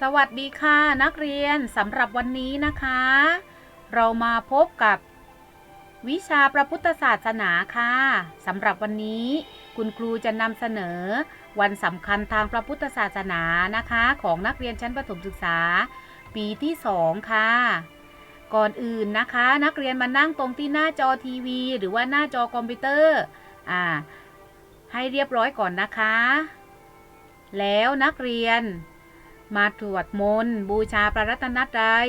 สวัสดีค่ะนักเรียนสำหรับวันนี้นะคะ เรามาพบกับ วิชาพระพุทธศาสนาค่ะสำหรับวันนี้ คุณครูจะนำเสนอ วันสำคัญทางพระพุทธศาสนานะคะ ของนักเรียนชั้นประถมศึกษา ปีที่สองค่ะ ก่อนอื่นนะคะ นักเรียนมานั่งตรงที่หน้าจอทีวี หรือว่าหน้าจอคอมพิวเตอร์อ่าให้เรียบร้อยก่อนนะคะ แล้วนักเรียน มาตรวจมนต์บูชาพระรัตนตรัย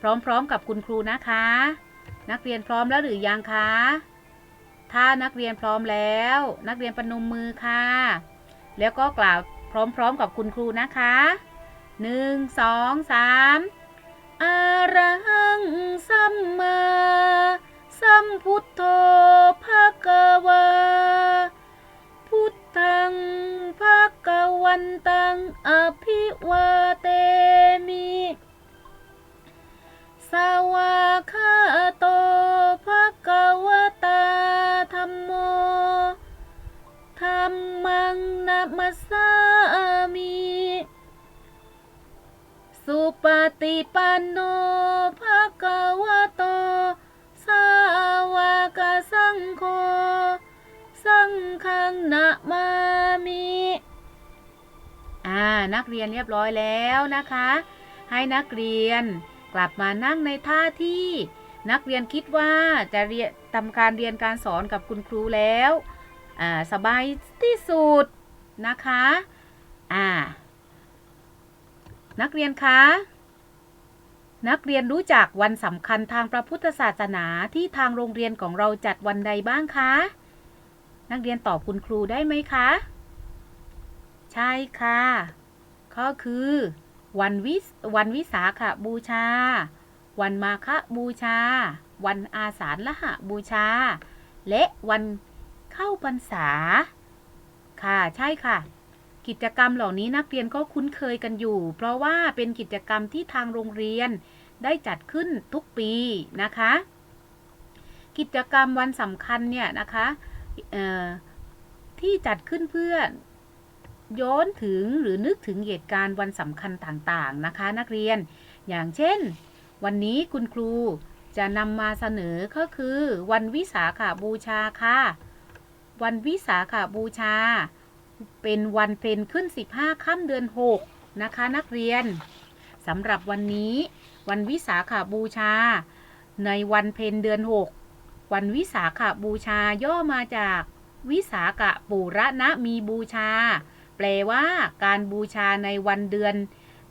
พร้อมๆกับคุณครูนะคะ นักเรียนพร้อมแล้วหรือยังคะ ถ้านักเรียนพร้อมแล้ว นักเรียนปนมมือค่ะ แล้วก็กล่าวพร้อมๆกับคุณครูนะคะหนึ่งสองสามอะระหังสัมมาสัมพุทโธภะคะวาพุท ธังภะควันตังอภิวาเตมิ สาวาคาโตภะควตาธัมโมธัมมังนัมสสามิ สุปฏิปันโนภ มิอ่านักเรียนเรียบร้อยแล้วนะคะ ให้นักเรียนกลับมานั่งในท่าที่นักเรียนคิดว่าจะเรียนทำการเรียนการสอนกับคุณครูแล้วอ่าสบายที่สุดนะคะอ่านักเรียนคะนักเรียนรู้จักวันสำคัญทางพระพุทธศาสนาที่ทางโรงเรียนของเราจัดวันใดบ้างคะ นักเรียนตอบคุณครูได้ไหมคะ ใช่ค่ะ ก็คือ วันวิวันวิสาขบูชา วันมาฆบูชา วันอาสาฬหบูชา และวันเข้าพรรษา ค่ะ ใช่ค่ะ กิจกรรมเหล่านี้นักเรียนก็คุ้นเคยกันอยู่ เพราะว่าเป็นกิจกรรมที่ทางโรงเรียนได้จัดขึ้นทุกปีนะคะ กิจกรรมวันสำคัญเนี่ยนะคะที่จัดขึ้นเพื่อ ย้อนถึงหรือนึกถึงเหตุการณ์วันสำคัญต่างๆนะคะ นักเรียน อย่างเช่น วันนี้คุณครูจะนำมาเสนอก็คือ วันวิสาขาบูชาค่ะ วันวิสาขาบูชา เป็นวันเพ็ญขึ้น 15ค่ำเดือน 6 นะคะนักเรียนสำหรับวันนี้ วันวิสาขาบูชา ในวันเพ็ญเดือน 6 วันวิสาขาบูชาย่อมาจากวิสาขปูระนะมีบูชา ลว่าการบูชาในวันเดือน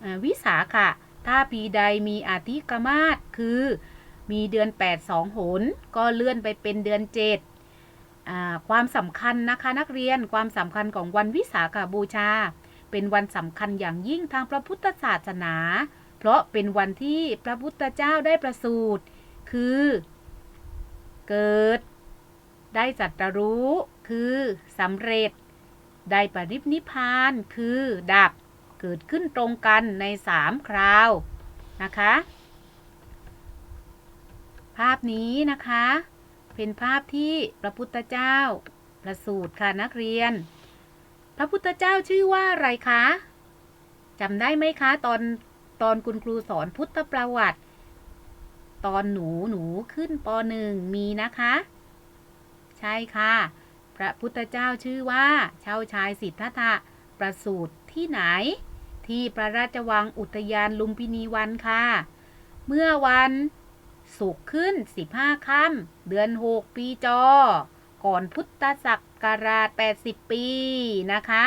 อวิสาขะถ้าปีใดมีอาทิกมาศคือ มีเดือน 8 2หน ก็เลื่อนไปเป็นเดือน7อความสำคัญนะคะนักเรียนความสำคัญของวันวิสาขบูชา เป็นวันสำคัญอย่างยิ่งทางพระพุทธศาสนา เพราะเป็นวันที่พระพุทธเจ้าได้ประสูติคือ เกิด ได้จัตรู้คือสำเร็จ ได้ปรินิพานคือดับเกิดขึ้นตรงกันในสามคราวนะคะ ภาพนี้นะคะ เป็นภาพที่พระพุทธเจ้าประสูติค่ะนักเรียน พระพุทธเจ้าชื่อว่าอะไรคะจำได้ไหมคะ ตอนตอนคุณครูสอนพุทธประวัติ ตอนหนูหนูขึ้นปหนึ่งมีนะคะ ใช่ค่ะ พระพุทธเจ้าชื่อว่าเช่าชายสิทธัตถะประสูติที่ไหน ที่พระราชวังอุทยานลุมพินีวันค่ะ เมื่อวันศุกร์ขึ้น 15ค่ำเดือน 6 ปีจอ ก่อนพุทธศักราช 80 ปีนะคะ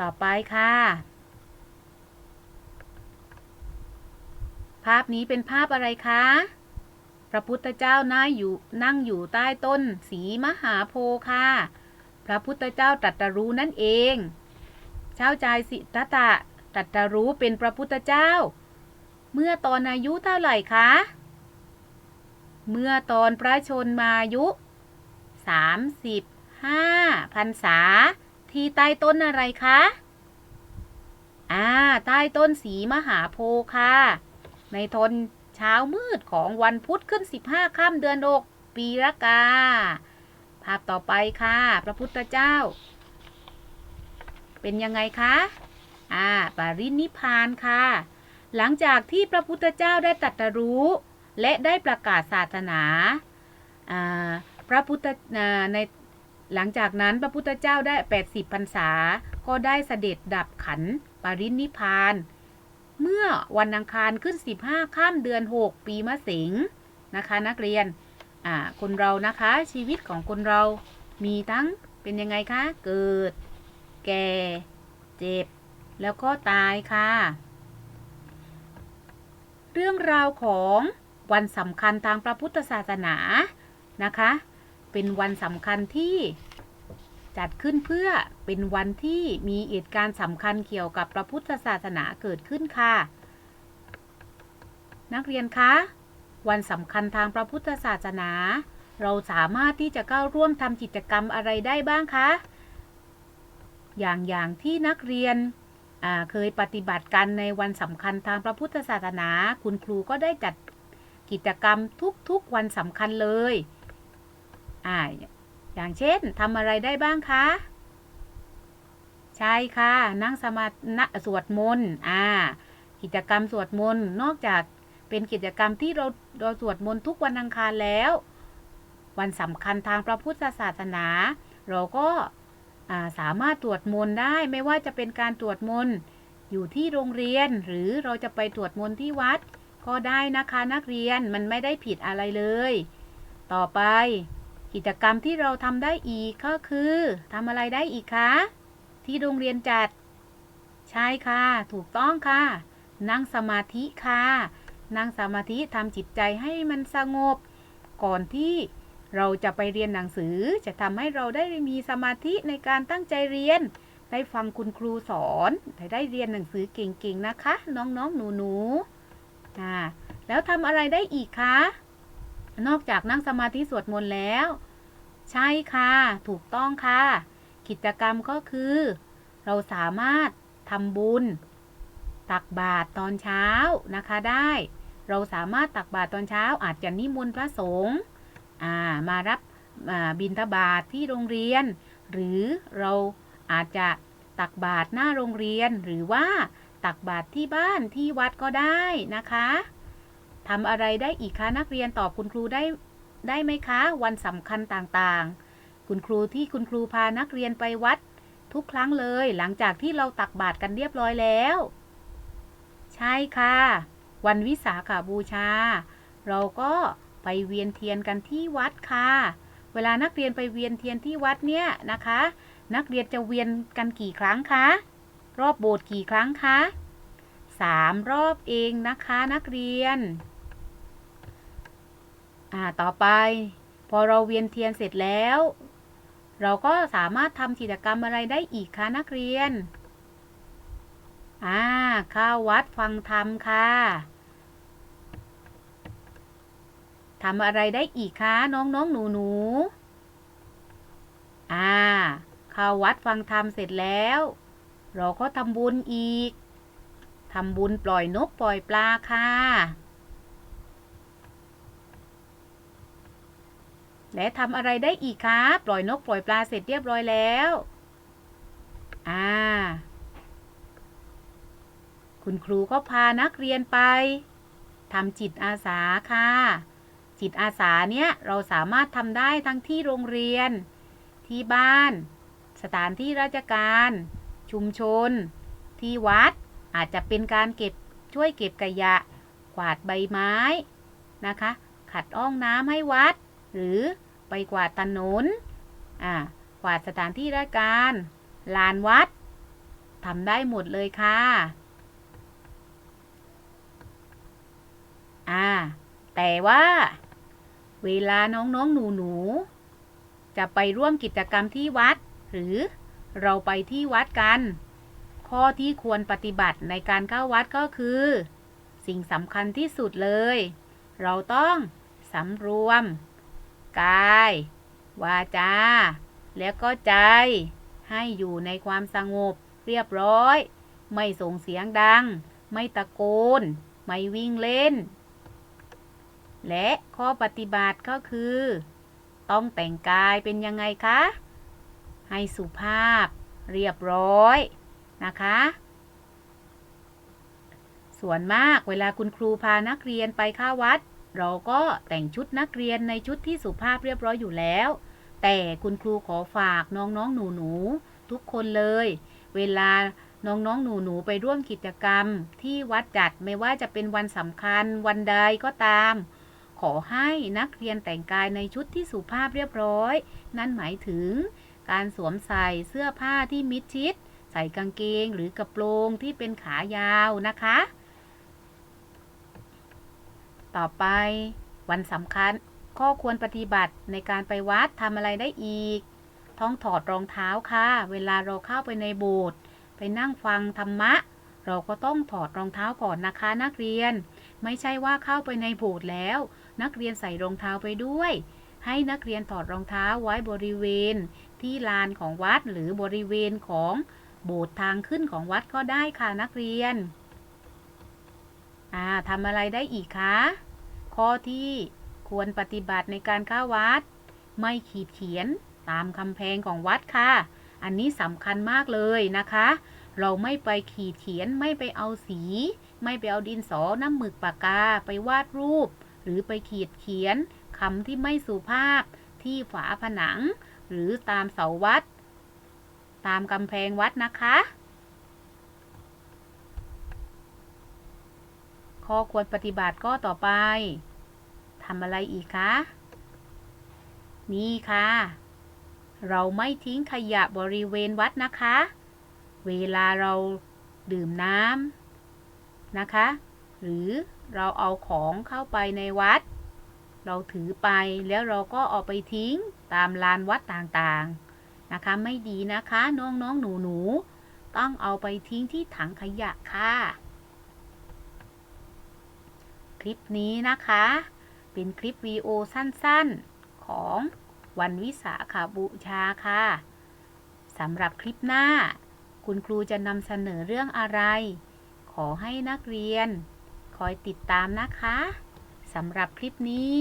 ต่อไปค่ะ ภาพนี้เป็นภาพอะไรคะ พระพุทธเจ้านั่งอยู่นั่งอยู่ใต้ต้น สีมหาโพธิ์ค่ะ พระพุทธเจ้าตรัสรู้นั่นเอง เช้าใจสิทธัตถะตรัสรู้เป็นพระพุทธเจ้า เมื่อตอนอายุเท่าไหร่คะ เมื่อตอนพระชนมายุ35พรรษา ที่ใต้ต้นอะไรคะ อ่า ใต้ต้นสีมหาโพธิ์ค่ะ ในทน ช้ามืดของวันพุธขึ้น 15ค่ำเดือนหกปีละกา ภาพต่อไปค่ะ พระพุทธเจ้า เป็นยังไงคะอ่าปารินิพานค่ะ หลังจากที่พระพุทธเจ้าได้ตรัสรู้ และได้ประกาศศาสนาอ่าพระพุทธในหลังจากนั้นพระพุทธเจ้าได้ 80พรรษา ก็ได้เสด็จดับขันปรินิพาน เมื่อวันอังคารขึ้น 15ข้ามเดือน 6 ปีมะเสงนะคะ นักเรียนอ่าคนเรานะคะ ชีวิตของคนเรามีทั้งเป็นยังไงคะ เกิด แก่ เจ็บ แล้วก็ตายค่ะ เรื่องราวของวันสำคัญทางพระพุทธศาสนานะคะ เป็นวันสำคัญที่ จัดขึ้นเพื่อเป็นวันที่มีเหตุการณ์สำคัญเกี่ยวกับพระพุทธศาสนาเกิดขึ้นค่ะ นักเรียนคะ วันสำคัญทางพระพุทธศาสนา เราสามารถที่จะเข้าร่วมทำกิจกรรมอะไรได้บ้างคะ อย่างอย่างที่นักเรียนเคยปฏิบัติกันในวันสำคัญทางพระพุทธศาสนา คุณครูก็ได้จัดกิจกรรมทุกๆวันสำคัญเลยอ่า อย่างเช่นทำอะไรได้บ้างคะ ใช่ค่ะ นั่งสมาธิสวดมนต์อ่า กิจกรรมสวดมนต์นอกจากเป็นกิจกรรมที่เราเราสวดมนต์ทุกวันอังคารแล้ว วันสำคัญทางพระพุทธศาสนา เราก็าสามารถตรวจมนต์ได้ไม่ว่าจะเป็นการตรวจมนต์อยู่ที่โรงเรียน หรือเราจะไปตรวจมนต์ที่วัด ก็ได้นะคะนักเรียนมันไม่ได้ผิดอะไรเลย ต่อไป กิจกรรมที่เราทำได้อีกก็คือทำอะไรได้อีกคะ ที่โรงเรียนจัด ใช่ค่ะ ถูกต้องค่ะ นั่งสมาธิค่ะ นั่งสมาธิทำจิตใจให้มันสงบ ก่อนที่เราจะไปเรียนหนังสือจะทำให้เราได้มีสมาธิในการตั้งใจเรียน ได้ฟังคุณครูสอนได้ได้เรียนหนังสือเก่งๆนะคะ น้องๆหนูๆอ่าแล้วทำอะไรได้อีกคะ นอกจากนั่งสมาธิสวดมนต์แล้ว ใช่ค่ะ ถูกต้องค่ะ กิจกรรมก็คือ เราสามารถทำบุญ ตักบาตรตอนเช้านะคะได้ เราสามารถตักบาตรตอนเช้าอาจจะนิมนต์พระสงฆ์มารับบิณฑบาตทที่โรงเรียน หรือเราอาจจะตักบาตรหน้าโรงเรียนหรือว่าตักบาตรที่บ้านที่วัดก็ได้นะคะ ทำอะไรได้อีกคะนักเรียนตอบคุณครูได้ได้ไหมคะ วันสำคัญต่างๆ คุณครูที่คุณครูพานักเรียนไปวัด ทุกครั้งเลย หลังจากที่เราตักบาตรกันเรียบร้อยแล้ว ใช่ค่ะ วันวิสาขาบูชา เราก็ไปเวียนเทียนกันที่วัดค่ะ เวลานักเรียนไปเวียนเทียนที่วัดเนี่ยนะคะ นักเรียนจะเวียนกันกี่ครั้งคะรอบโบสถ์กี่ครั้งคะสามรอบเองนะคะนักเรียน อ่าต่อไป พอเราเวียนเทียนเสร็จแล้ว เราก็สามารถทำกิจกรรมอะไรได้อีกคะนักเรียนอ่าเข้าวัดฟังธรรมค่ะทำอะไรได้อีกคะน้องน้องหนูหนูอ่าเข้าวัดฟังธรรมเสร็จแล้ว เราก็ทำบุญอีกทำบุญปล่อยนกปล่อยปลาค่ะ และทำอะไรได้อีกคะปล่อยนกปล่อยปลาเสร็จเรียบร้อยแล้ว อ่า คุณครูก็พานักเรียนไปทำจิตอาสาค่ะ จิตอาสาเนี่ยเราสามารถทำได้ทั้งที่โรงเรียน ที่บ้าน สถานที่ราชการ ชุมชน ที่วัด อาจจะเป็นการเก็บช่วยเก็บขยะ กวาดใบไม้นะคะ ขัดอ้องน้ำให้วัด หรือไปกวาดถนนอ่ากวาดสถานที่ราชการลานวัดทำได้หมดเลยค่ะอ่าแต่ว่า เวลาน้องๆหนูๆจะไปร่วมกิจกรรมที่วัด หรือเราไปที่วัดกัน ข้อที่ควรปฏิบัติในการเข้าวัดก็คือ สิ่งสำคัญที่สุดเลย เราต้องสำรวม กาย วาจา แล้วก็ใจ ให้อยู่ในความสงบเรียบร้อย ไม่ส่งเสียงดัง ไม่ตะโกน ไม่วิ่งเล่น และข้อปฏิบัติก็คือ ต้องแต่งกายเป็นยังไงคะ ให้สุภาพ เรียบร้อยนะคะ ส่วนมากเวลาคุณครูพานักเรียนไปเข้าวัด เราก็แต่งชุดนักเรียนในชุดที่สุภาพเรียบร้อยอยู่แล้ว แต่คุณครูขอฝากน้องๆหนูๆทุกคนเลย เวลาน้องๆหนูๆไปร่วมกิจกรรม ที่วัดจัดไม่ว่าจะเป็นวันสำคัญวันใดก็ตาม ขอให้นักเรียนแต่งกายในชุดที่สุภาพเรียบร้อย นั่นหมายถึง การสวมใส่เสื้อผ้าที่มิดชิด ใส่กางเกงหรือกระโปรงที่เป็นขายาวนะคะ ต่อไปวันสำคัญข้อควรปฏิบัติในการไปวัดทำอะไรได้อีกต้องถอดรองเท้าค่ะ เวลาเราเข้าไปในโบสถ์ไปนั่งฟังธรรมะ เราก็ต้องถอดรองเท้าก่อนนะคะนักเรียน ไม่ใช่ว่าเข้าไปในโบสถ์แล้ว นักเรียนใส่รองเท้าไปด้วย ให้นักเรียนถอดรองเท้าไว้บริเวณ ที่ลานของวัดหรือบริเวณของโบสถ์ทางขึ้นของวัดก็ได้ค่ะนักเรียน อ่าทำอะไรได้อีกคะ ข้อที่ควรปฏิบัติในการเข้าวัด ไม่ขีดเขียนตามคำแพงของวัดค่ะ อันนี้สำคัญมากเลยนะคะ เราไม่ไปขีดเขียนไม่ไปเอาสี ไม่ไปเอาดินสอน้ำหมึกปากกาไปวาดรูป หรือไปขีดเขียนคำที่ไม่สุภาพที่ฝาผนัง หรือตามเสาวัด ตามกำแพงวัดนะคะ ข้อควรปฏิบัติก็ต่อไปทำอะไรอีกคะ นี่ค่ะ เราไม่ทิ้งขยะบริเวณวัดนะคะ เวลาเราดื่มน้ำนะคะ หรือเราเอาของเข้าไปในวัด เราถือไปแล้วเราก็เอาไปทิ้งตามลานวัดต่างๆนะคะ ไม่ดีนะคะน้องๆหนูๆต้องเอาไปทิ้งที่ถังขยะค่ะ คลิปนี้นะคะ เป็นคลิปวีโอสั้นๆของวันวิสาขาบูชาค่ะสำหรับคลิปหน้า คุณครูจะนำเสนอเรื่องอะไร ขอให้นักเรียน คอยติดตามนะคะสำหรับคลิปนี้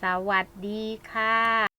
สวัสดีค่ะ